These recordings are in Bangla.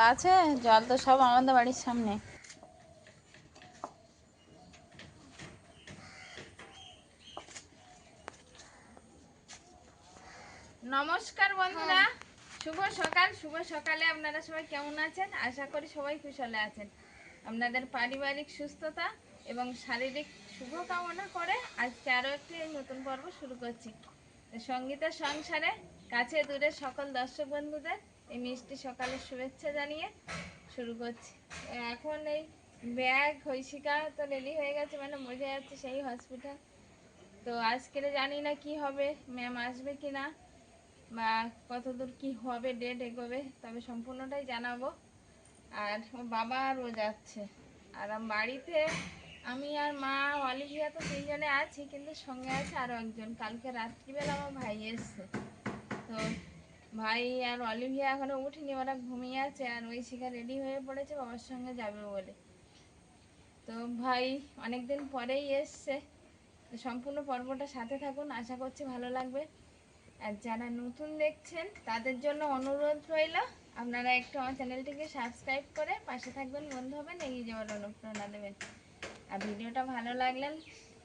নল আছে, জল তো সব আমাদের বাড়ির সামনে। নমস্কার বন্ধুরা, শুভ সকাল, শুভ সকালে আপনারা সবাই কেমন আছেন? আশা করি সবাই কুশলে আছেন। আপনাদের পারিবারিক সুস্থতা এবং শারীরিক শুভ কামনা করে আজকে আরও একটি নতুন পর্ব শুরু করছি। সঙ্গীতের সংসারে কাছে দূরে সকল দর্শক বন্ধুদের এই মিষ্টি সকালের শুভেচ্ছা জানিয়ে শুরু করছি। এখন এই ব্যাগ, হৈশিকা তো রেডি হয়ে গেছে মানে বোঝা যাচ্ছে সেই হসপিটাল তো আজকের জানি না কি হবে ম্যাম আসবে কি না, বা কতদূর কি হবে ডেট এগোবে, তবে সম্পূর্ণটাই জানাব। আর বাবা আরও যাচ্ছে। আর বাড়িতে আমি আর মা, অলিভিয়া তো তিনজনে আছি, কিন্তু সঙ্গে আছে আরও একজন। কালকে রাত্রিবেলা আমার ভাই এসছে। তো ভাই আর অলিভিয়া এখনও উঠিনি, ওরা ঘুমিয়ে আছে আর ওই শিখা রেডি হয়ে পড়েছে, বাবার সঙ্গে যাবে বলে। তো ভাই অনেকদিন পরেই এসছে। সম্পূর্ণ পর্বটা সাথে থাকুন, আশা করছি ভালো লাগবে। আর যারা নতুন দেখছেন, তাদের জন্য অনুরোধ রইল, আপনারা একটু আমার চ্যানেলটিকে সাবস্ক্রাইব করে পাশে থাকবেন, বন্ধু হবেন, এগিয়ে যাওয়ার অনুপ্রেরণা দেবেন। আর ভিডিওটা ভালো লাগলে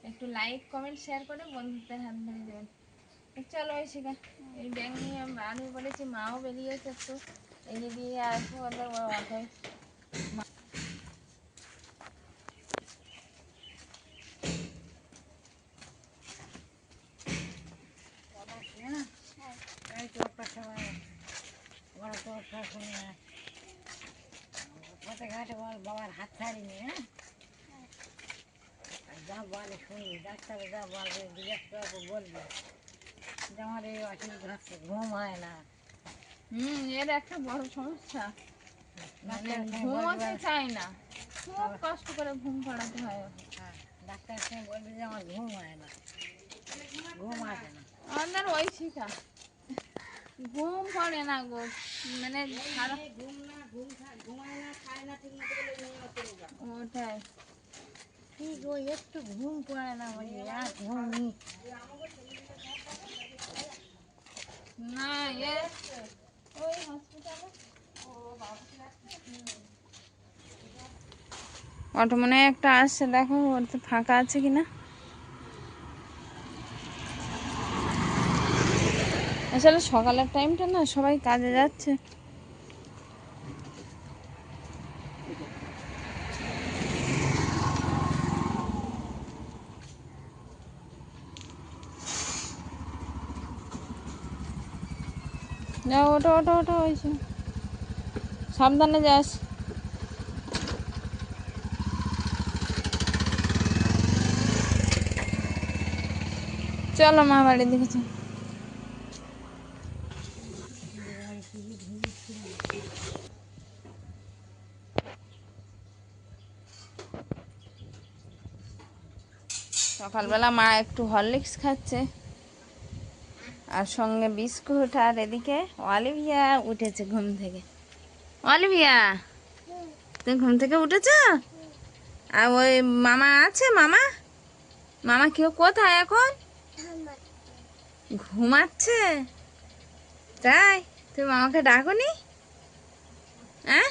একটু লাইক কমেন্ট শেয়ার করে বন্ধুদের হাত ধরে দেবেন। চলো ওই শিখা। এই ব্যাগ নিয়ে আমি পড়েছি মাও বেরিয়েছে একটু। এগিয়ে দিয়ে আসব ওদের বড় মাথায়। পথে ঘাটে বল বাবার হাত ছাড়িনি হ্যাঁ। আর যা বলে শুনি ডাক্তার যা বলবে জিজ্ঞাসা করব বলবে। আমার এই অসুবিধা হচ্ছে ঘুম হয় না। হুম এর একটা বড় সমস্যা। মানে ঘুমোতে চায় না। খুব কষ্ট করে ঘুম পাড়াতে হয়। হ্যাঁ ডাক্তার সঙ্গে বলবে যে আমার ঘুম হয় না। ঘুম আসে না। আমাদের ওই শিখা ঘুম পড়ে না গো। মানে সারা ঘুম না ঘুম ঘুমায় না খায় না ঠিক মতো ওটাই। ঠিক ওই একটু ঘুম পড়ে না ওই আর ঘুম অটো মনে হয় একটা আসছে দেখো, ওর তো ফাঁকা আছে কিনা। আসলে সকালের টাইমটা না, সবাই কাজে যাচ্ছে। যা ওটা ওটা ওটা হয়েছে সাবধানে যাস। চলো মা দিকে চল। সকালবেলা মা একটু হরলিক্স খাচ্ছে। আর সঙ্গে বিস্কুট আর এদিকে অলিভিয়া উঠেছে ঘুম থেকে। অলিভিয়া, তুমি ঘুম থেকে উঠেছ? আর ওই মামা আছে, মামা? মামা কেউ কোথায় এখন? ঘুমাচ্ছে? তাই? তুমি মামাকে ডাকনি? হ্যাঁ?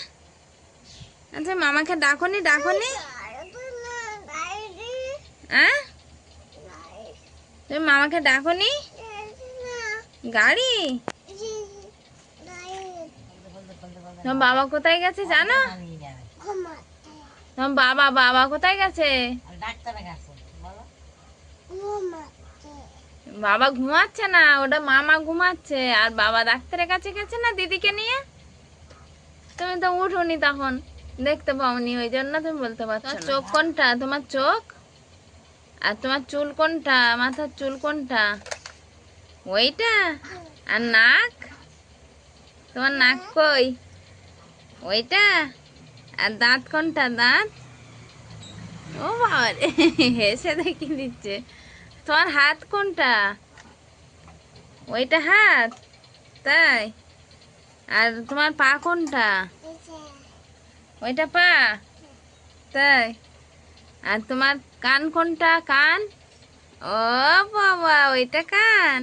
আচ্ছা মামাকে ডাকনি ডাকনি? হ্যাঁ? তুমি মামাকে ডাকনি? গাড়ি? তোমার বাবা কোথায় গেছে জানো? তোমার বাবা বাবা কোথায় গেছে? বাবা ঘুমাচ্ছে না, ওটা মামা ঘুমাচ্ছে। আর বাবা ডাক্তারের কাছে গেছে না দিদিকে নিয়ে? তুমি তো উঠোনি তখন, দেখতে পাওনি, ওই জন্য তুমি বলতে পারছ। চোখ কোনটা? তোমার চোখ? আর তোমার চুল কোনটা? মাথার চুল কোনটা? ওইটা? আর নাক? তোমার নাক কই? ওইটা? আর দাঁত কোনটা, দাঁত? ও বাবা হেসে দেখিয়ে দিচ্ছে তোমার হাত কোনটা? ওইটা হাত? তাই? আর তোমার পা কোনটা? ওইটা পা? তাই? আর তোমার কান কোনটা? কান? ও বাবা, ওইটা কান?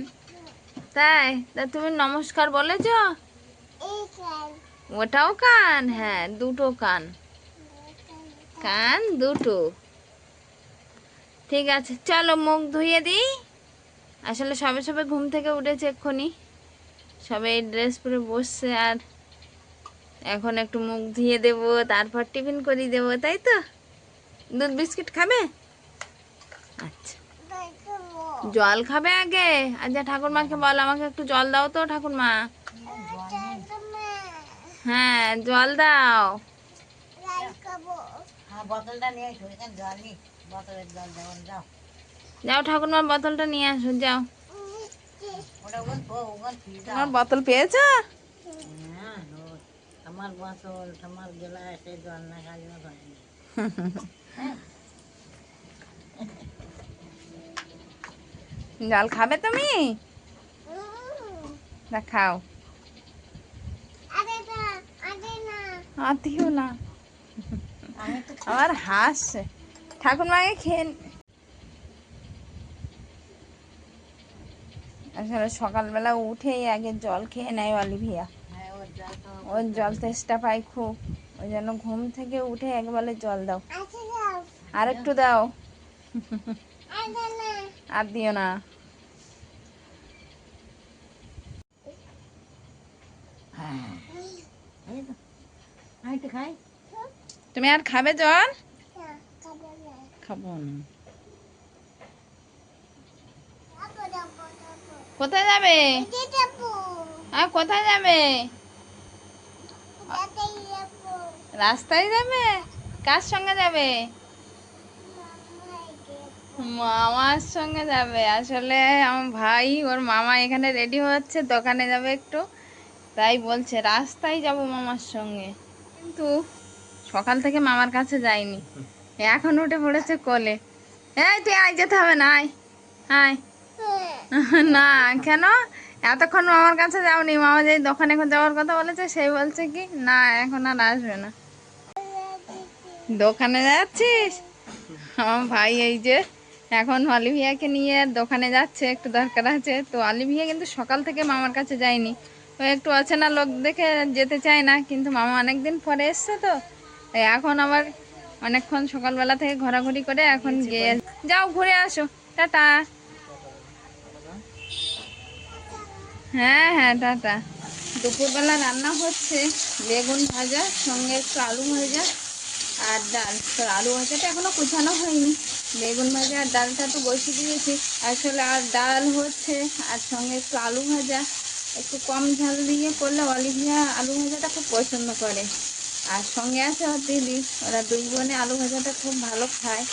তাই? তা তুমি নমস্কার বলেছ? ওটাও কান? হ্যাঁ দুটো কান। কান দুটো। ঠিক আছে, চলো মুখ ধুয়ে দিই। আসলে সবে সবে ঘুম থেকে উঠেছে এক্ষুনি। সবে এই ড্রেস পরে বসছে আর এখন একটু মুখ ধুয়ে দেবো, তারপর টিফিন করিয়ে দেবো, তাই তো? দুধ বিস্কিট খাবে? আচ্ছা। জল খাবে আগে? আচ্ছা ঠাকুরমাকে বল আমাকে একটু জল দাও তো ঠাকুরমা। হ্যাঁ জল দাও। হ্যাঁ যাও। ঠাকুরমার বোতলটা নিয়ে আসো যাও। তোমার বোতল পেয়েছ? হ্যাঁ আমার বোতল তোমার গেলায় জল না খালি জল খাবে তুমি? খাও। আতিও না আমার হাসছে ঠাকুরমাকে খেয়ে নি- আসলে সকালবেলা উঠেই আগে জল খেয়ে নেয় অলিভিয়া। হ্যাঁ ওর জল তো ওর জল তেষ্টা পাই খুব। ওই জন্য ঘুম থেকে উঠে একবারে জল দাও। আর একটু দাও। আর দিও না হ্যাঁ এই তো আমি একটু খাই তুমি আর খাবে জল? খাব কোথায় যাবে? আর কোথায় যাবে? রাস্তায় যাবে? কার সঙ্গে যাবে? মামার সঙ্গে যাবে। আসলে আমার ভাই, ওর মামা এখানে রেডি হচ্ছে, দোকানে যাবে একটু। তাই বলছে, রাস্তায় যাব মামার সঙ্গে। কিন্তু সকাল থেকে মামার কাছে যাইনি। এখন উঠে পড়েছে কোলে। এই তুই আয়, যেতে হবে না, আয় আয়। না, কেন? এতক্ষণ মামার কাছে যাওনি। মামা যে দোকানে এখন যাওয়ার কথা বলেছে, সেই বলছে কি, না, এখন আর আসবে না। দোকানে যাচ্ছিস? আমার ভাই এই যে, এখন অলিভিয়াকে নিয়ে দোকানে যাচ্ছে, একটু দরকার আছে। তো অলিভিয়া কিন্তু সকাল থেকে মামার কাছে যায়নি। ও একটু অচেনা লোক দেখে যেতে চায় না কিন্তু মামা অনেকদিন পরে এসছে তো এখন আবার অনেকক্ষণ সকালবেলা থেকে ঘোরাঘুরি করে এখন গিয়ে যাও ঘুরে আসো। টাটা। হ্যাঁ হ্যাঁ টাটা। দুপুরবেলা রান্না হচ্ছে বেগুন ভাজা সঙ্গে একটু আলু ভাজা আর ডাল। তো আলু ভাজাটা এখনও কুচানো হয়নি। বেগুন ভাজা আর ডালটা তো বসে দিয়েছি। আসলে আর ডাল হচ্ছে আর সঙ্গে একটু আলু ভাজা একটু কম ঝাল দিয়ে করলে অলিভিয়া আলু ভাজাটা খুব পছন্দ করে। আর সঙ্গে আছে ওর দিদি ওরা দুই বোনে আলু ভাজাটা খুব ভালো খায়।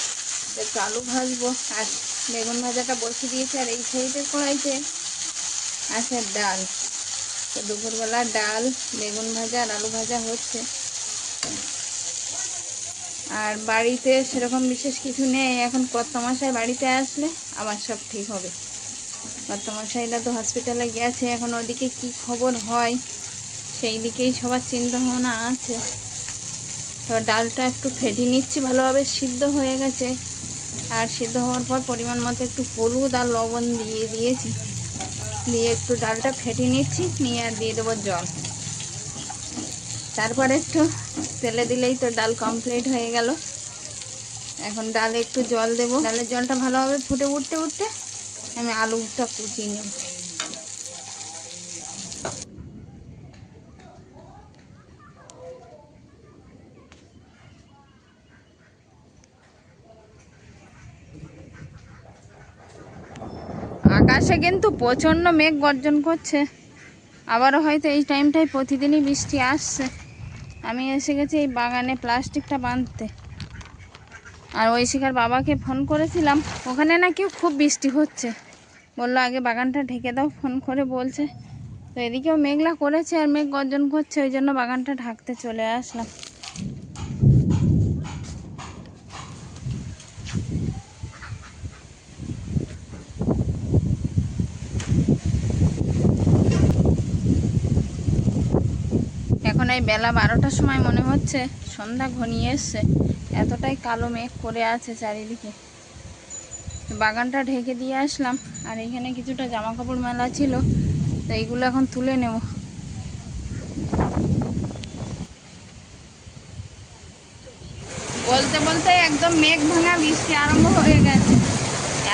একটু আলু ভাজবো। আর বেগুন ভাজাটা বসিয়ে দিয়েছে আর এই সাইডের কড়াইতে আছে ডাল। তো দুপুরবেলা ডাল, বেগুন ভাজা আর আলু ভাজা হচ্ছে। আর বাড়িতে সেরকম বিশেষ কিছু নেই। এখন কর্তমশাই বাড়িতে আসলে? আবার সব ঠিক হবে। কর্তমশাইরা তো হসপিটালে গেছে, এখন ওদিকে কি খবর হয়? সেই দিকেই সবার চিন্তা ভাবনা আছে। তো ডালটা একটু ফেটে নিচ্ছি, ভালোভাবে সিদ্ধ হয়ে গেছে। আর সিদ্ধ হওয়ার পর পরিমাণ মতো একটু হলুদ আর লবণ দিয়ে দিয়েছি। দিয়ে একটু ডালটা ফেটে নিচ্ছি, নিয়ে আর দিয়ে দেবো জল। তারপরে একটু তেলে দিলেই তো ডাল কমপ্লিট হয়ে গেল। এখন ডালে একটু জল দেবো। ডালের জলটা ভালোভাবে ফুটে উঠতে উঠতে আমি আলুটা কুচিয়ে নেব। আকাশে কিন্তু প্রচণ্ড মেঘ গর্জন করছে। আবারও হয়তো এই টাইমটাই প্রতিদিনই বৃষ্টি আসছে। আমি এসে গেছি এই বাগানে প্লাস্টিকটা বাঁধতে। আর ঐশিকার বাবাকে ফোন করেছিলাম, ওখানে নাকি খুব বৃষ্টি হচ্ছে। বলল, আগে বাগানটা ঢেকে দাও। ফোন করে বলছে, তো এদিকেও মেঘলা করেছে আর মেঘ গর্জন করছে, ওই জন্য বাগানটা ঢাকতে চলে আসলাম। এখন এই বেলা বারোটার সময় মনে হচ্ছে সন্ধ্যা ঘনিয়ে এসছে। এতটাই কালো মেঘ করে আছে চারিদিকে। বাগানটা ঢেকে দিয়ে আসলাম। আর এখানে কিছুটা জামা কাপড় মেলা ছিল, তো এইগুলো এখন তুলে নেব। বলতে বলতে একদম মেঘ ভাঙা বৃষ্টি আরম্ভ হয়ে গেছে।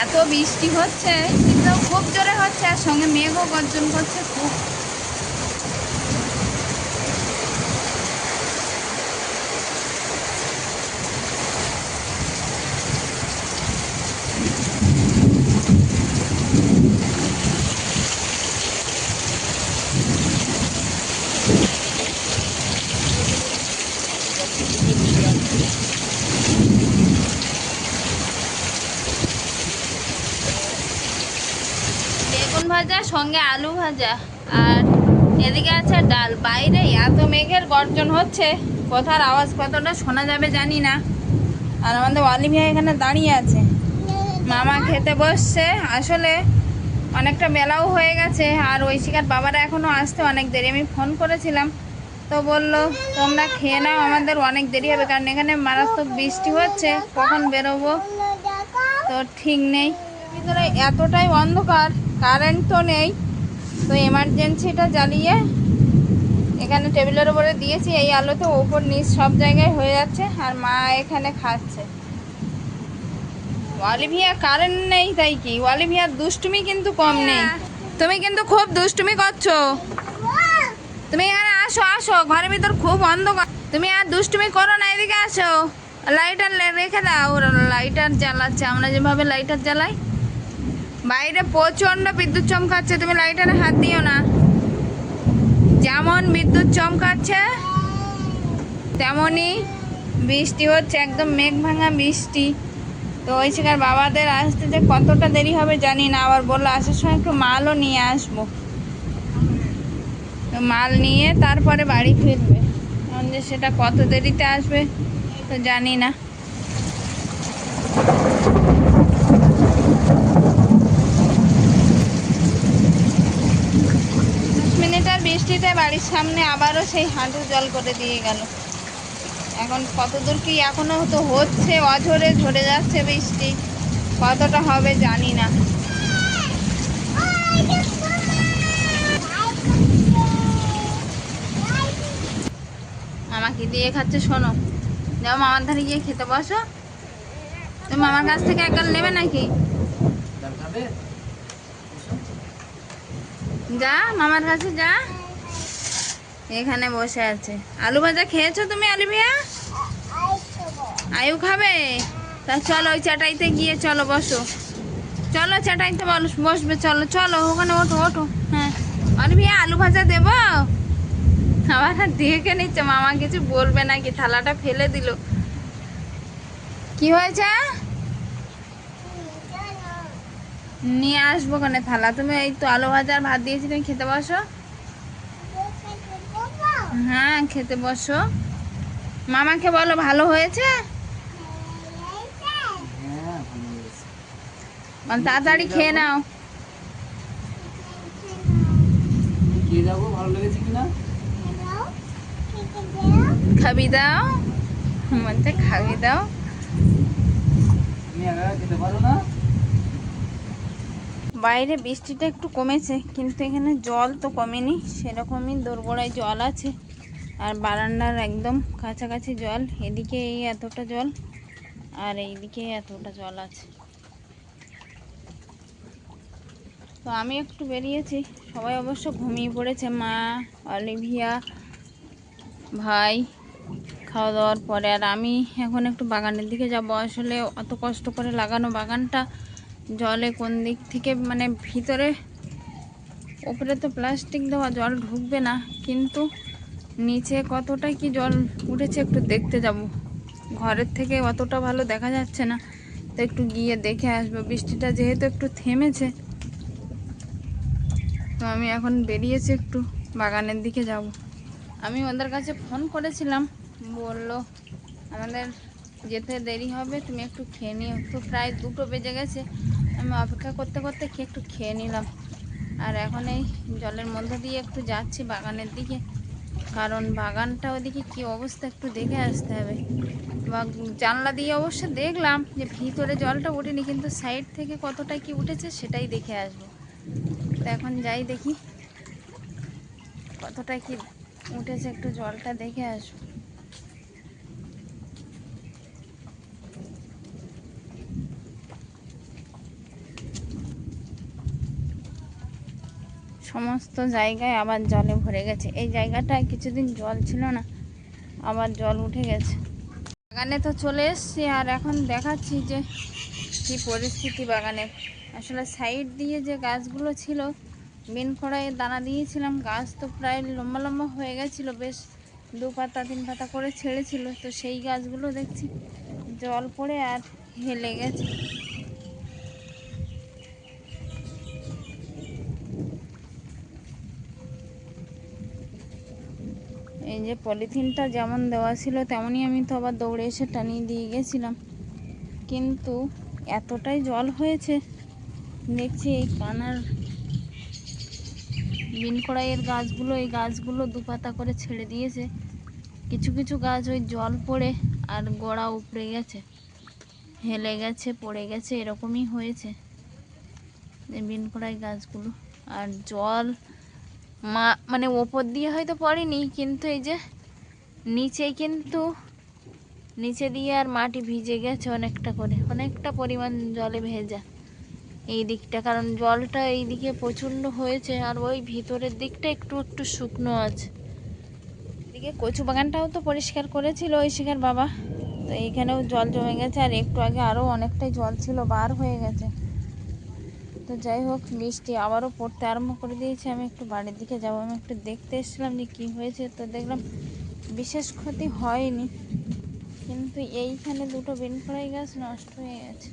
এত বৃষ্টি হচ্ছে, কিন্তু খুব জোরে হচ্ছে, আর সঙ্গে মেঘও গর্জন করছে খুব। সঙ্গে আলু ভাজা আর এদিকে আছে ডাল। বাইরে এত মেঘের গর্জন হচ্ছে, কথার আওয়াজ কতটা শোনা যাবে জানি না। আর আমাদের অলিভিয়া এখানে দাঁড়িয়ে আছে। মামা খেতে বসছে। আসলে অনেকটা বেলাও হয়ে গেছে, আর ঐশিকার বাবারা এখনও আসতে অনেক দেরি। আমি ফোন করেছিলাম, তো বলল, তোমরা খেয়ে নাও, আমাদের অনেক দেরি হবে, কারণ এখানে মারাত্মক বৃষ্টি হচ্ছে, কখন বেরোবো? তো ঠিক নেই। ভিতরে এতটাই অন্ধকার কারেন্ট তো নেই। তো এমার্জেন্সিটা জ্বালিয়ে এখানে টেবিলের উপরে দিয়েছি। এই আলোতে ওপর নিচ সব জায়গায় হয়ে যাচ্ছে আর মা এখানে খাচ্ছে। অলিভিয়া কারেন্ট নেই তাই কি? অলিভিয়ার দুষ্টুমি কিন্তু কম নেই। তুমি কিন্তু খুব দুষ্টুমি করছ। তুমি এখানে আসো আসো। ঘরের ভিতর খুব অন্ধকার। তুমি আর দুষ্টুমি করো না, এদিকে আসো। লাইটার রেখে দাও। লাইটার জ্বালাচ্ছে। আমরা যেভাবে লাইটার জ্বালাই বাইরে প্রচণ্ড বিদ্যুৎ চমকাচ্ছে। তুমি লাইটারে হাত দিও না। যেমন বিদ্যুৎ চমকাচ্ছে, তেমনই বৃষ্টি হচ্ছে, একদম মেঘ ভাঙা বৃষ্টি। তো ওই সেখানে বাবাদের আসতে যে কতটা দেরি হবে জানি না। আবার বলল, আসার সময় একটু মালও নিয়ে আসব। তো মাল নিয়ে তারপরে বাড়ি ফিরবে। যে সেটা কত দেরিতে আসবে, তো জানি না। বৃষ্টিতে বাড়ির সামনে আবারও সেই হাঁটু জল করে দিয়ে গেল। এখন কতদূর কি এখনও তো হচ্ছে অঝরে ঝরে যাচ্ছে বৃষ্টি। কতটা হবে জানি না। মামাকে দিয়ে খাচ্ছে শোনো। যাও মামার ধারে গিয়ে খেতে বসো। তুমি মামার কাছ থেকে একবার নেবে নাকি? যা মামার কাছে যা। এখানে বসে আছে। আলু ভাজা খেয়েছো তুমি, আলু ভিয়া আয়ু খাবে? তা চলো ওই চাটাইতে গিয়ে চলো, বসো। চলো চাটাইতে বলো বসবে, চলো চলো, ওখানে ওঠো ওঠো। হ্যাঁ। আলু ভিয়া আলু ভাজা দেবো? আবার দেখে নিচ্ছে, মামা কিছু বলবে নাকি? থালাটা ফেলে দিল। কি হয়েছে? নিয়ে আসব ওখানে। থালা তুমি, এই তো আলু ভাজা ভাত দিয়েছি, তুমি খেতে বসো। হ্যাঁ খেতে বসো। মামাকে বলো ভালো হয়েছে? বল, তাড়াতাড়ি খেয়ে নাও। খাবি দাও। খাবি দাও। খেতে পারো না? বাইরে বৃষ্টিটা একটু কমেছে, কিন্তু এখানে জল তো কমেনি। সেরকমই দোরগোড়ায় জল আছে, আর বারান্দার একদম কাছাকাছি জল, এদিকে এই এতটা জল, আর এইদিকে এতটা জল আছে। তো আমি একটু বেরিয়েছি, সবাই অবশ্য ঘুমিয়ে পড়েছে, মা, অলিভিয়া, ভাই খাওয়া দাওয়ার পরে, আর আমি এখন একটু বাগানের দিকে যাব। আসলে অত কষ্ট করে লাগানো বাগানটা জলে কোন দিক থেকে মানে ভিতরে, ওপরে তো প্লাস্টিক দেওয়া, জল ঢুকবে না। কিন্তু নিচে কতটা কি জল উঠেছে একটু দেখতে যাব। ঘরের থেকে অতটা ভালো দেখা যাচ্ছে না। তো একটু গিয়ে দেখে আসব। বৃষ্টিটা যেহেতু একটু থেমেছে, তো আমি এখন বেরিয়েছি একটু বাগানের দিকে যাব। আমি ওদের কাছে ফোন করেছিলাম। বলল, আমাদের যেতে দেরি হবে, তুমি একটু খেয়ে নিও। তো প্রায় দুটো বেজে গেছে। আমি অপেক্ষা করতে করতে কি একটু খেয়ে নিলাম। আর এখন এই জলের মধ্যে দিয়ে একটু যাচ্ছি বাগানের দিকে। কারণ বাগানটা ওদিকে কি অবস্থা একটু দেখে আসতে হবে। বা জানলা দিয়ে অবশ্য দেখলাম যে ভিতরে জলটা ওঠেনি, কিন্তু সাইড থেকে কতটা কি উঠেছে সেটাই দেখে আসব। তো এখন যাই দেখি কতটা কি উঠেছে, একটু জলটা দেখে আসব। সমস্ত জায়গায় আবার জলে ভরে গেছে। এই জায়গাটায় কিছুদিন জল ছিল না, আবার জল উঠে গেছে। বাগানে তো চলে এসছি আর এখন দেখাচ্ছি যে কী পরিস্থিতি বাগানে। আসলে সাইড দিয়ে যে গাছগুলো ছিল বিন খড়াইয়ে দানা দিয়েছিলাম, গাছ তো প্রায় লম্বা লম্বা হয়ে গেছিল, বেশ দু পাতা তিন পাতা করে ছেড়েছিল। তো সেই গাছগুলো দেখছি জল পড়ে আর হেলে গেছে। যে পলিথিনটা যেমন দেওয়া ছিল, তেমনই আমি তো আবার দৌড়ে এসে টানিয়ে দিয়ে গেছিলাম। কিন্তু এতটাই জল হয়েছে, দেখছি এই কানার বিন কড়াইয়ের গাছগুলো, এই গাছগুলো দু পাতা করে ছেড়ে দিয়েছে। কিছু কিছু গাছ ওই জল পড়ে আর গোড়া উপড়ে গেছে, হেলে গেছে, পড়ে গেছে, এরকমই হয়েছে। এই বিন কড়াই গাছগুলো, আর জল মা মানে ওপর দিয়ে হয়তো পড়েনি, কিন্তু এই যে নিচে কিন্তু নিচে দিয়ে আর মাটি ভিজে গেছে অনেকটা করে, অনেকটা পরিমাণ জলে ভেজা এই দিকটা, কারণ জলটা এই দিকে প্রচণ্ড হয়েছে, আর ওই ভিতরের দিকটা একটু একটু শুকনো আছে। এদিকে কচু বাগানটাও তো পরিষ্কার করেছিল ওই শিখার বাবা, তো এইখানেও জল জমে গেছে, আর একটু আগে আরও অনেকটাই জল ছিল, বার হয়ে গেছে। তো যাই হোক বৃষ্টি আবারও পড়তে আরম্ভ করে দিয়েছে। আমি একটু বাড়ির দিকে যাব, আমি একটু দেখতে এসেছিলাম যে কী হয়েছে। তো দেখলাম বিশেষ ক্ষতি হয়নি, কিন্তু এইখানে দুটো বিন বেনফড়াই গাছ নষ্ট হয়ে গেছে।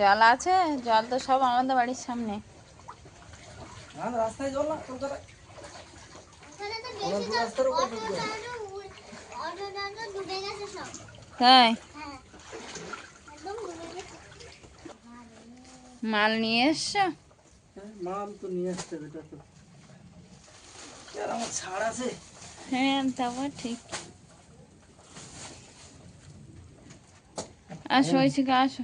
জল আছে? জল তো সব আমাদের বাড়ির সামনে। রাস্তায় জল না তাই মাল নিয়ে এসছো? হ্যাঁ, মাল তো নিয়ে আসতে হবে এটা তো আমার ছাড় আছে। হ্যাঁ তারপর ঠিক। আসো ওইদিকে আসো।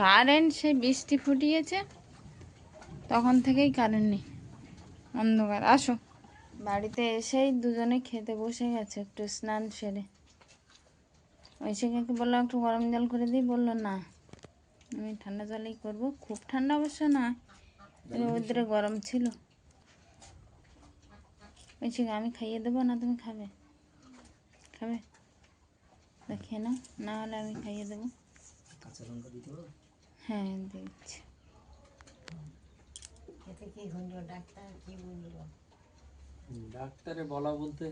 কারেন্ট সে বৃষ্টি ফুটিয়েছে তখন থেকেই কারেন্ট নেই। অন্ধকার। আসো। বাড়িতে এসেই দুজনে খেতে বসে গেছে একটু স্নান সেরে। ঐশিকাকে বলল একটু গরম জল করে দিই। বলল না আমি ঠান্ডা জলেই করব। খুব ঠান্ডা অবশ্য না ওদের গরম ছিল। ঐশিকা আমি খাইয়ে দেবো না তুমি খাবে? খাবে? তা খেয়ে নাও না হলে আমি খাইয়ে দেবো। হ্যাঁ দিচ্ছি। এতে কি হলো? ডাক্তার কি বলল? ডাক্তারে বলা বলতে?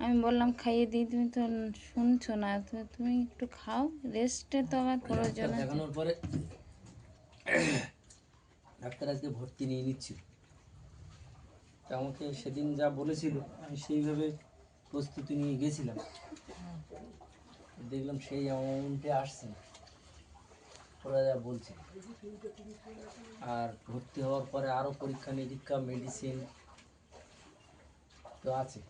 আমি বললাম খাইয়ে দিই তুমি তো শুনছো না তুমি তুমি একটু খাও রেস্টে তো আমার প্রয়োজন ডাক্তার দেখানোর পরে ডাক্তার আজকে ভর্তি নিয়ে নিচ্ছিল তা আমাকে সেদিন যা বলেছিল আমি সেইভাবে প্রস্তুতি নিয়ে গেছিলাম। দেখলাম সেই অ্যামাউন্টে আসছে না। ওরা যা বলছে। আর ভর্তি হওয়ার পরে আরও পরীক্ষা, নিরীক্ষা মেডিসিন তো আছে।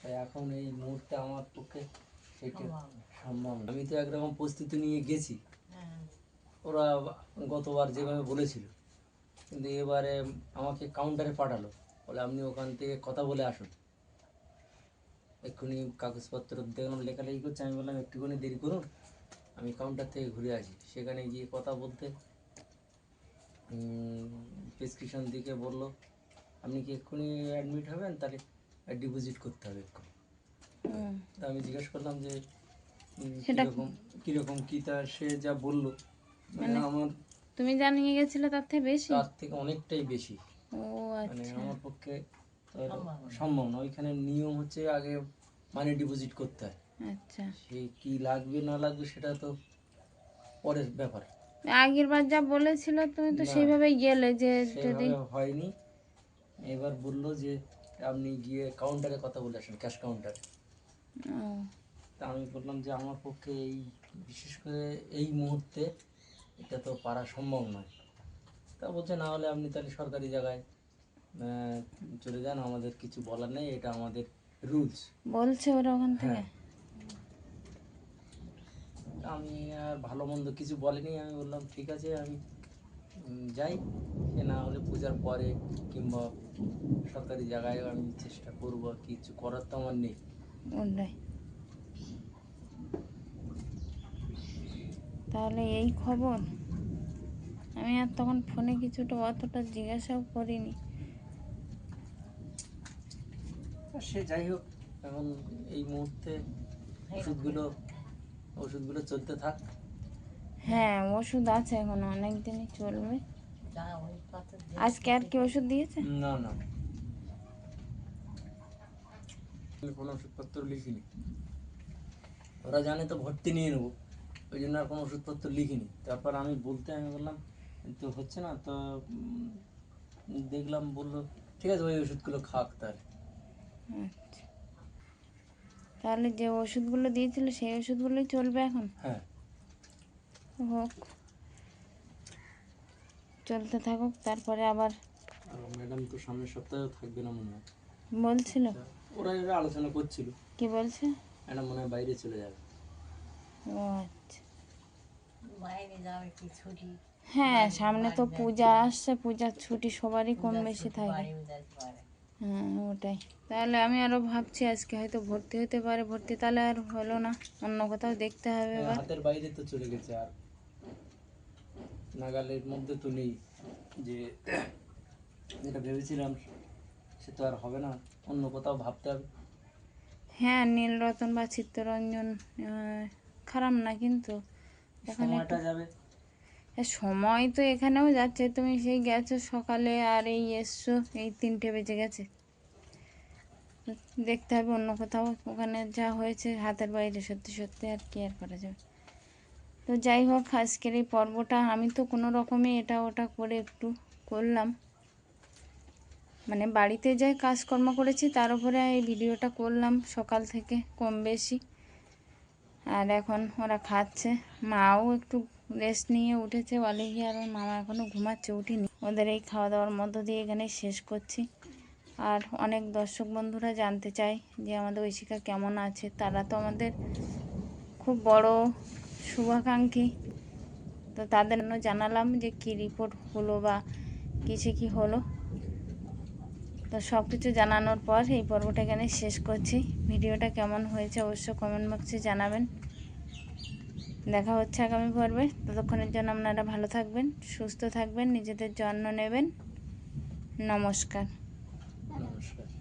তাই এখন এই মুহূর্তে আমার পক্ষে সেটা সম্ভব। আমি তো একরকম প্রস্তুতি নিয়ে গেছি। ওরা গতবার যেভাবে বলেছিল, কিন্তু এবারে আমাকে কাউন্টারে পাঠালো। বলে, আপনি ওখান থেকে কথা বলে আসুন। এক্ষুনি কাগজপত্র দেখলাম লেখালেখি করছে। আমি বললাম, একটুখানি দেরি করুন। আমি কাউন্টার থেকে ঘুরে আসি। সেখানে গিয়ে কথা বলতে প্রেসক্রিপশন দিকে বলল আপনি কি এক্ষুনি অ্যাডমিট হবেন? তাহলে ডিপোজিট করতে হবে এক্ষুনি। তা আমি জিজ্ঞেস করলাম যে কীরকম কীরকম কীরকম তা সে যা বলল মানে আমার তুমি জানিয়ে গেছিলে তার থেকে বেশি? তার থেকে অনেকটাই বেশি। মানে আচ্ছা। আমার পক্ষে সম্ভব না ওইখানে নিয়ম হচ্ছে আগে মানি ডিপোজিট করতে হয়। আচ্ছা। সে কি লাগবে না লাগবে সেটা তো পরের ব্যাপার। আগের বার যা বলেছিল তুমি তো না। সেইভাবেই গেলে যে যদি হয়নি। এবার বলল যে আপনি গিয়ে কাউন্টারে কথা বলে আসেন ক্যাশ কাউন্টারে। তা আমি বললাম যে আমার পক্ষে এই বিশেষ করে এই মুহূর্তে এটা তো পারা সম্ভব নয়। তা বলছে না হলে আপনি তাহলে সরকারি জায়গায় চলে যান আমাদের কিছু বলার নেই এটা আমাদের রুলস। বলছে ওরা ওখান থেকে? হ্যাঁ। আমি আর ভালো মন্দ কিছু বলিনি আমি বললাম ঠিক আছে আমি যাই। সে না হলে পূজার পরে কিংবা সরকারি জায়গায় আমি চেষ্টা করব কিছু করার তো আমার নেই। তাহলে এই খবর? আমি আর তখন ফোনে কিছুটা অতটা জিজ্ঞাসাও করিনি। সে যাই হোক এখন এই মুহূর্তে ওষুধগুলো ওষুধগুলো চলতে থাক। হ্যাঁ ওষুধ আছে এখন অনেক দিনই চলবে আজকে আর কি ওষুধ দিয়েছে? না না। আমি কোনো ওষুধপত্র লিখিনি। ওরা জানে তো ভর্তি নিয়ে নেব। ওই জন্য আর কোনো ওষুধপত্র লিখিনি। তারপর আমি বলতে আমি বললাম তো হচ্ছে না তো দেখলাম বলল ঠিক আছে ওই ওষুধগুলো খাক তাহলে। আচ্ছা। তাহলে যে ওষুধগুলো দিয়েছিল সেই ওষুধগুলোই চলবে এখন? হ্যাঁ। হোক। চলতে থাকুক তারপরে আবার ম্যাডাম তো সামনের সপ্তাহেও থাকবে না মনে হয়। বলছিল? ওরা এরা আলোচনা করছিল। কি বলছে? ম্যাডাম মনে হয় বাইরে চলে যাবে। ও আচ্ছা। বাইরে যাবে কি ছুটি? হ্যাঁ সামনে তো পূজা আসছে পূজার ছুটি সবারই কম বেশি থাকে। হ্যাঁ ওটাই। তাহলে আমি আরও ভাবছি আজকে হয়তো ভর্তি হতে পারে ভর্তি তাহলে আর হলো না। অন্য কোথাও দেখতে হবে হ্যাঁ, এবার হাতের বাইরে তো চলে গেছে আর। নাগালের মধ্যে তো নেই যে যেটা ভেবেছিলাম সে তো আর হবে না অন্য কোথাও ভাবতে হবে। হ্যাঁ নীলরতন বা চিত্তরঞ্জন আহ, খারাপ না কিন্তু। ওখানে সময়টা যাবে। হ্যাঁ, সময় তো এখানেও যাচ্ছে। তুমি সেই গেছো সকালে আর এই এসছো, এই তিনটে বেজে গেছে। দেখতে হবে অন্য কোথাও। ওখানে যা হয়েছে হাতের বাইরে, সত্যি সত্যি আর কি আর করা যাবে। তো যাই হোক, আজকের এই পর্বটা আমি তো কোনো রকমে এটা ওটা করে একটু করলাম। মানে বাড়িতে যাই কাজকর্ম করেছি তার উপরে এই ভিডিওটা করলাম সকাল থেকে কম বেশি। আর এখন ওরা খাচ্ছে। মাও একটু রেস্ট নিয়ে উঠেছে গিয়ে আর ওর মামা এখনও ঘুমাচ্ছে, উঠিনি। ওদের এই খাওয়া দাওয়ার মধ্য দিয়ে এখানে শেষ করছি। আর অনেক দর্শক বন্ধুরা জানতে চায় যে আমাদের ঐশিকা কেমন আছে। তারা তো আমাদের খুব বড় শুভাকাঙ্ক্ষী। তো তাদের জন্য জানালাম যে কি রিপোর্ট হলো বা কিসে কি হলো। তো সব কিছু জানানোর পর এই পর্বটা এখানে শেষ করছি। ভিডিওটা কেমন হয়েছে অবশ্য কমেন্ট বক্সে জানাবেন। দেখা হচ্ছে আগামী পর্বে। ততক্ষণের জন্য আপনারা ভালো থাকবেন, সুস্থ থাকবেন, নিজেদের যত্ন নেবেন। নমস্কার। নমস্কার।